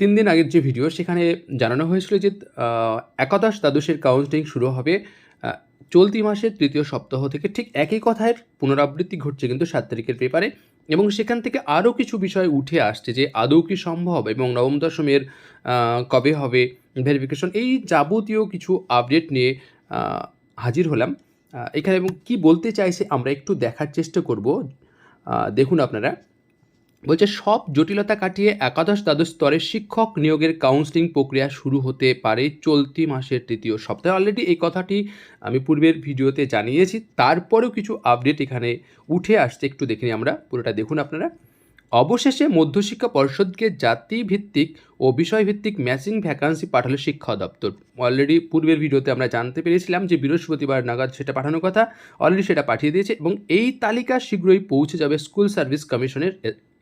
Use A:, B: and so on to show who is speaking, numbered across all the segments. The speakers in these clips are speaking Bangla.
A: তিন দিন আগের যে ভিডিও, সেখানে জানানো হয়েছিল যে একাদশ দ্বাদশের কাউন্সেলিং শুরু হবে চলতি মাসের তৃতীয় সপ্তাহ থেকে। ঠিক একই কথার পুনরাবৃত্তি ঘটছে কিন্তু সাত তারিখের পেপারে এবং সেখান থেকে আরও কিছু বিষয় উঠে আসছে যে, আদৌ কি সম্ভব এবং নবম দশমের কবে হবে ভেরিফিকেশন এই যাবতীয় কিছু আপডেট নিয়ে হাজির হলাম। এখানে এবং কি বলতে চাইছে আমরা একটু দেখার চেষ্টা করব। দেখুন আপনারা। বলছে, সব জটিলতা কাটিয়ে একাদশ দ্বাদশ স্তরের শিক্ষক নিয়োগের কাউন্সিলিং প্রক্রিয়া শুরু হতে পারে চলতি মাসের তৃতীয় সপ্তাহে। অলরেডি এই কথাটি আমি পূর্বের ভিডিওতে জানিয়েছি, তারপরেও কিছু আপডেট এখানে উঠে আসছে, একটু দেখে আমরা, পুরোটা দেখুন আপনারা। অবশেষে মধ্যশিক্ষা পর্ষদকে জাতিভিত্তিক ও বিষয়ভিত্তিক ম্যাচিং ভ্যাকান্সি পাঠালো শিক্ষা দপ্তর। অলরেডি পূর্বের ভিডিওতে আমরা জানতে পেরেছিলাম যে বৃহস্পতিবার নাগাদ সেটা পাঠানোর কথা অলরেডি সেটা পাঠিয়ে দিয়েছে এবং এই তালিকা শীঘ্রই পৌঁছে যাবে স্কুল সার্ভিস কমিশনের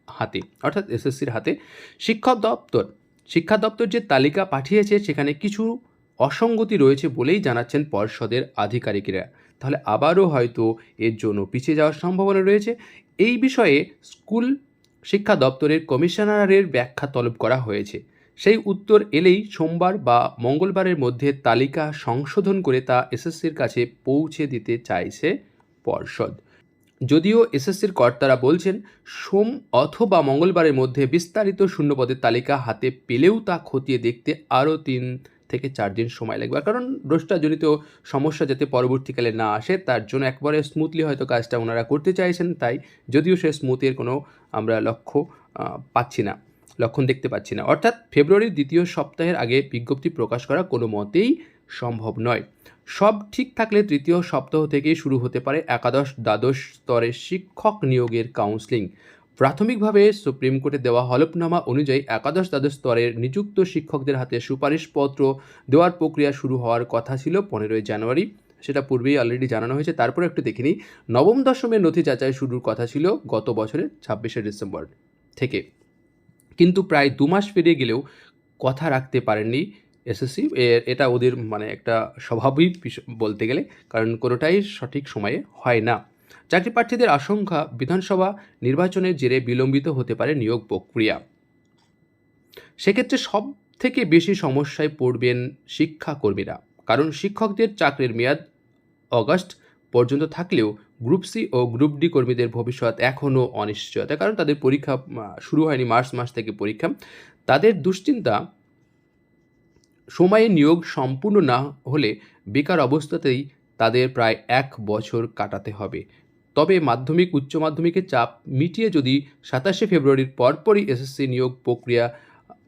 A: হাতে, অর্থাৎ এসএসসির হাতে শিক্ষা দপ্তর। শিক্ষা দপ্তর যে তালিকা পাঠিয়েছে, সেখানে কিছু অসঙ্গতি রয়েছে বলেই জানাচ্ছেন পর্ষদের আধিকারিকেরা। তাহলে আবারও হয়তো এর জন্য পিছিয়ে যাওয়ার সম্ভাবনা রয়েছে। এই বিষয়ে স্কুল শিক্ষা দপ্তরের কমিশনারের ব্যাখ্যা তলব করা হয়েছে। সেই উত্তর এলেই সোমবার বা মঙ্গলবারের মধ্যে তালিকা সংশোধন করে তা এসএসসির কাছে পৌঁছে দিতে চাইছে পর্ষদ। যদিও এসএসসির কর্তারা বলছেন, সোম অথবা মঙ্গলবারের মধ্যে বিস্তারিত শূন্যপদের তালিকা হাতে পেলেও তা খতিয়ে দেখতে আরও তিন থেকে চার দিন সময় লাগবে। কারণ ভ্রষ্টাজনিত সমস্যা যাতে পরবর্তীকালে না আসে, তার জন্য একবারে স্মুথলি হয়তো কাজটা ওনারা করতে চাইছেন, তাই যদিও সে স্মুথের কোনো আমরা লক্ষ্য পাচ্ছি না, লক্ষণ দেখতে পাচ্ছি না। অর্থাৎ ফেব্রুয়ারির দ্বিতীয় সপ্তাহের আগে বিজ্ঞপ্তি প্রকাশ করা কোনো মতেই সম্ভব নয়। সব ঠিক থাকলে তৃতীয় সপ্তাহ থেকেই শুরু হতে পারে একাদশ দ্বাদশ স্তরের শিক্ষক নিয়োগের কাউন্সেলিং প্রাথমিকভাবে সুপ্রিম কোর্টে দেওয়া হলফনামা অনুযায়ী একাদশ দ্বাদশ স্তরের নিযুক্ত শিক্ষকদের হাতে সুপারিশপত্র দেওয়ার প্রক্রিয়া শুরু হওয়ার কথা ছিল পনেরোই জানুয়ারি। সেটা পূর্বেই অলরেডি জানানো হয়েছে। তারপরে একটু দেখে নিই। নবম দশমের নথি যাচাই শুরুর কথা ছিল গত বছরের ছাব্বিশে ডিসেম্বর থেকে। কিন্তু প্রায় দু মাস পেরিয়ে গেলেও কথা রাখতে পারেননি এসএসসি এটা ওদের মানে একটা স্বভাবই বলতে গেলে, কারণ কোনোটাই সঠিক সময়ে হয় না। চাকরি প্রার্থীদের আশঙ্কা, বিধানসভা নির্বাচনের জেরে বিলম্বিত হতে পারে নিয়োগ প্রক্রিয়া। সেক্ষেত্রে সব থেকে বেশি সমস্যায় পড়বেন শিক্ষাকর্মীরা, কারণ শিক্ষকদের চাকরির মেয়াদ অগস্ট পর্যন্ত থাকলেও গ্রুপ সি ও গ্রুপ ডি কর্মীদের ভবিষ্যৎ এখনও অনিশ্চয়তা, কারণ তাদের পরীক্ষা শুরু হয়নি মার্চ মাস থেকে পরীক্ষা। তাদের দুশ্চিন্তা সময়ে নিয়োগ সম্পূর্ণ না হলে বেকার অবস্থাতেই তাদের প্রায় এক বছর কাটাতে হবে। তবে মাধ্যমিক, উচ্চ মাধ্যমিকের চাপ মিটিয়ে যদি সাতাশে ফেব্রুয়ারির পরপরই এসএসসি নিয়োগ প্রক্রিয়া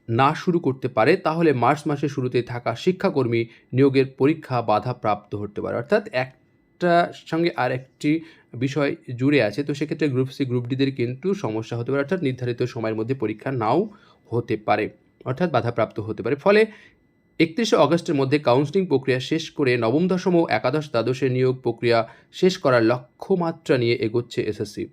A: না শুরু করতে পারে, তাহলে মার্চ মাসের শুরুতে থাকা শিক্ষাকর্মী নিয়োগের পরীক্ষা বাধাপ্রাপ্ত হতে পারে। অর্থাৎ একটা সঙ্গে আর একটি বিষয় জুড়ে আছে, তো সেক্ষেত্রে গ্রুপ সি, গ্রুপ ডিদের কিন্তু সমস্যা হতে পারে। অর্থাৎ নির্ধারিত সময়ের মধ্যে পরীক্ষা নাও হতে পারে, অর্থাৎ বাধাপ্রাপ্ত হতে পারে। ফলে একত্রিশে অগস্টের মধ্যে কাউন্সিলিং প্রক্রিয়া শেষ করে নবম, দশম ও একাদশ দ্বাদশের নিয়োগ প্রক্রিয়া শেষ করার লক্ষ্যমাত্রা নিয়ে এগোচ্ছে এসএসসি।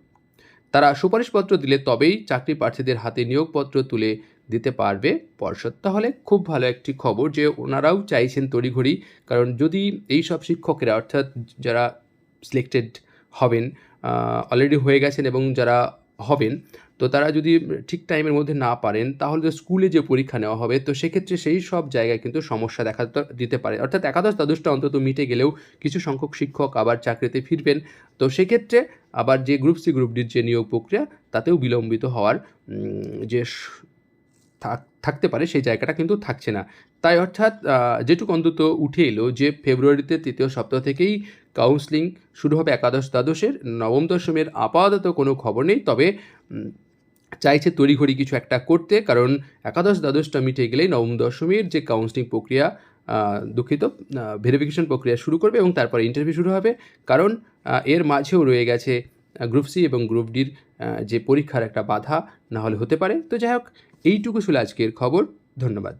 A: তারা সুপারিশপত্র দিলে তবেই চাকরি প্রার্থীদের হাতে নিয়োগপত্র তুলে দিতে পারবে। পর্ষদ তাহলে খুব ভালো একটি খবর যে ওনারাও চাইছেন তড়িঘড়ি, কারণ যদি এই সব শিক্ষকেরা, অর্থাৎ যারা সিলেক্টেড হবেন অলরেডি হয়ে গেছেন এবং যারা হবেন তো তারা যদি ঠিক টাইমের মধ্যে না পারেন, তাহলে স্কুলে যে পরীক্ষা নেওয়া হবে, তো সেক্ষেত্রে সেই সব জায়গায় কিন্তু সমস্যা দেখা দিতে পারে। অর্থাৎ একাদশ দ্বাদশটা অন্তত মিটে গেলেও কিছু সংখ্যক শিক্ষক আবার চাকরিতে ফিরবেন। তো সেক্ষেত্রে আবার যে গ্রুপ সি গ্রুপ ডির যে নিয়োগ প্রক্রিয়া, তাতেও বিলম্বিত হওয়ার যে থাক- থাকতে পারে সেই জায়গাটা কিন্তু থাকছে না। তাই অর্থাৎ যেটুকু অন্তত উঠে এলো যে ফেব্রুয়ারিতে তৃতীয় সপ্তাহ থেকেই কাউন্সিলিং শুরু হবে একাদশ দ্বাদশের। নবম দশমের আপাতত কোনো খবর নেই, তবে চাইছে তড়িঘড়ি কিছু একটা করতে, কারণ একাদশ দ্বাদশটা মিটে গেলেই নবম দশমীর যে কাউন্সিলিং প্রক্রিয়া দুঃখিত ভেরিফিকেশন প্রক্রিয়া শুরু করবে এবং তারপরে ইন্টারভিউ শুরু হবে। কারণ এর মাঝেও রয়ে গেছে গ্রুপ সি এবং গ্রুপ ডির যে পরীক্ষার একটা বাধা, না হলে হতে পারে। তো যাই হোক, এইটুকু ছিল আজকের খবর। ধন্যবাদ।